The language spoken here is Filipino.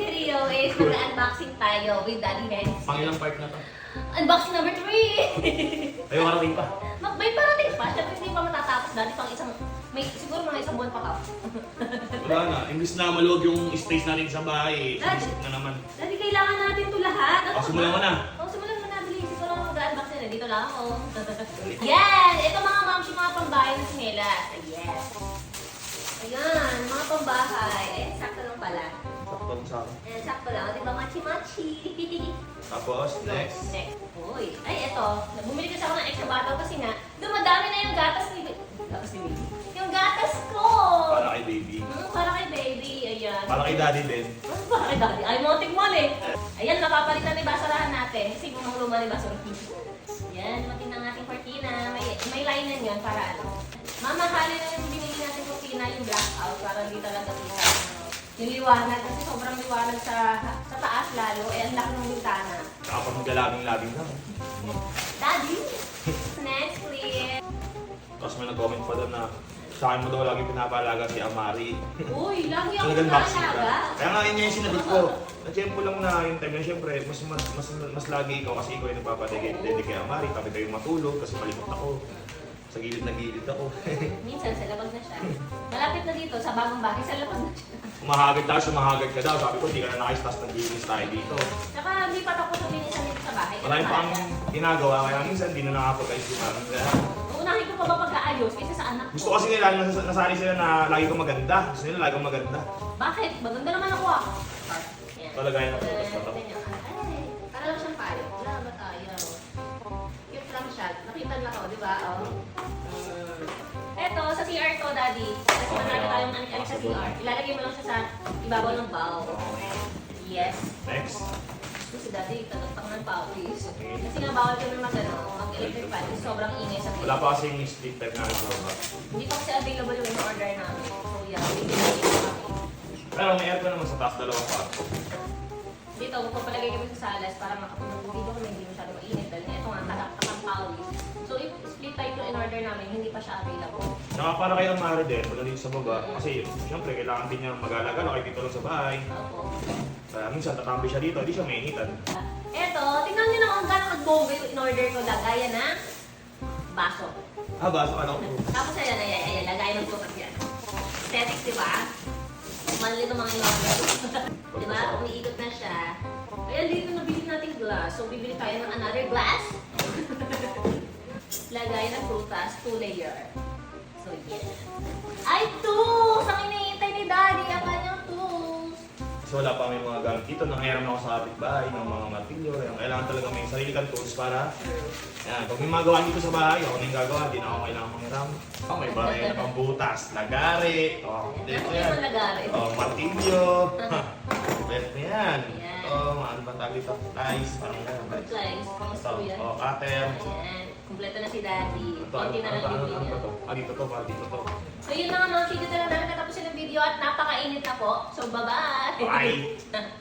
video is mag-unboxing tayo with Daddy Hensi. Pangilang part na to. Unboxing number 3! Ayaw karating pa. Mag- may parating pa, syempre hindi pa matatapos dati pang isang, may siguro mga isang buwan pa to. Wala na. Imbis na maluwag yung space natin sa bahay, eh, sumisip na naman. Daddy, kailangan natin to lahat. Ano O, simulan mo na. Oo, simulan mo na, bilis. Ito lang mag-unbox na. Dito lang ako. Yan! Ito mga yung mga pambahay na sinelas. Yes. Ayan, mga pambahay. Eh, sakto lang pala. Sakto lang sa akin. Ayan, sakto lang. Di ba, machi-machi? Tapos, next. Next. Uy. Ay, eto. Bumili kasi ako ng extra bottle kasi nga, dumadami na yung gatas ni... Gatas ni Baby. Yung gatas ko! Para kay baby. Hmm, para kay baby. Ayan. Para kay daddy din. Ano ba kay daddy? Ay, mo tikman eh. Ayan, napapalitan ni basurahan natin. Kasi kung luma ni basurahan. Yan, matin ang ating cortina. May, may linan yun para ano. Mamahalin na yung binili natin cortina, yung blackout, para hindi talaga kita. Yung liwanag, kasi sobrang liwanag sa sa taas lalo. Eh, ang laki ng bintana. Kapag maglalabing-labing na. Daddy! Next, please. Tapos may nag-comment pa doon na sa akin mo daw lagi pinapalaga si Amari. Uy, lagi ako Talagang ka. nalaga. Kaya nga yun yung sinagot ko. Ko lang na yung time na siyempre, mas, mas, mas, mas lagi ikaw kasi ikaw yung nagpapatigay dedi kay Amari. Tabi kayo matulog kasi malikot ako. Sa gilid na gilid ako. Minsan, sa labas na siya. Malapit na dito, sa bagong bahay, sa labas na siya. Umahagad tayo, sumahagad ka daw. Sabi ko, hindi ka na nakistas ng gilis tayo dito. Saka hindi pa tapos luminisan dito sa bahay. Marami pa kang ginagawa, kaya minsan hindi na nakapag-ayos si Mami. Kaya Uunahin ko pa ba pagkaayos kaysa sa anak ko? Gusto kasi nila, nas nasali sila na lagi kong maganda. Gusto nila lagi kong maganda. Bakit? Maganda naman ako ah. Yan. Palagayan ng CR to, Daddy. Kasi Okay, marami oh. tayong anik-anik sa CR. Ilalagay mo lang siya sa ibabaw ng bowl. Yes. Next. Gusto si Daddy, tatagtang ng pawis. Kasi nga bawal kami mag, ano, mag-electric fan. kasi Sobrang ingay sa Wala pa kasi yung split type namin sa baba. Hindi pa kasi available yung order namin. So, yeah, ko kami. Pero may aircon naman sa taas, dalawang kwarto. Dito, magpapalagay kami sa salas para makapag video kami hindi masyado mainit. Dahil ito nga, takang pawis. So, if split type yung in-order namin, hindi pa siya available. Saka para kay Amari din, pag dito sa baba, kasi siyempre kailangan din niya mag-alaga no, kahit dito lang sa bahay. Kaya minsan tatambi siya dito, hindi siya mainitan. Eto, tingnan nyo na kung gano'ng nag-bogo yung in-order ko. Lagaya na baso. Ah, baso ano ko? Tapos ayan, ayan, ayan, lagay ng butas yan. Aesthetics, di ba? Mali ng mga in-order. di ba? Umiikot na siya. Kaya dito nabili natin glass. So, bibili tayo ng another glass. Lagay ng prutas, two layer. So. Ay, tools! Ang iniintay ni Daddy, ang kanyang tools. Kasi wala pa may mga gamit dito, nangyayram ako sa kapitbahay, ng mga martilyo, yung kailangan talaga may sarili kang tools para yan, pag may magawa dito sa bahay, ako na yung gagawa, di na ako kailangan mangiram. Oh, may baraya na pang butas, lagari, oh, dito Ano yan. yung lagari? Oh, martilyo. Pwede na yan. Ayan. Oh, ano ba tawag ito? Ties, parang gano'n. Guys, pang Ito, yan. oh, cutter. Ayan. Kumpleto na si Daddy. Konti na lang ba to? Ah, dito to, ba? Dito to. So yun na nga mga video na lang namin katapusin ng video at napakainit na po. So bye-bye! Bye!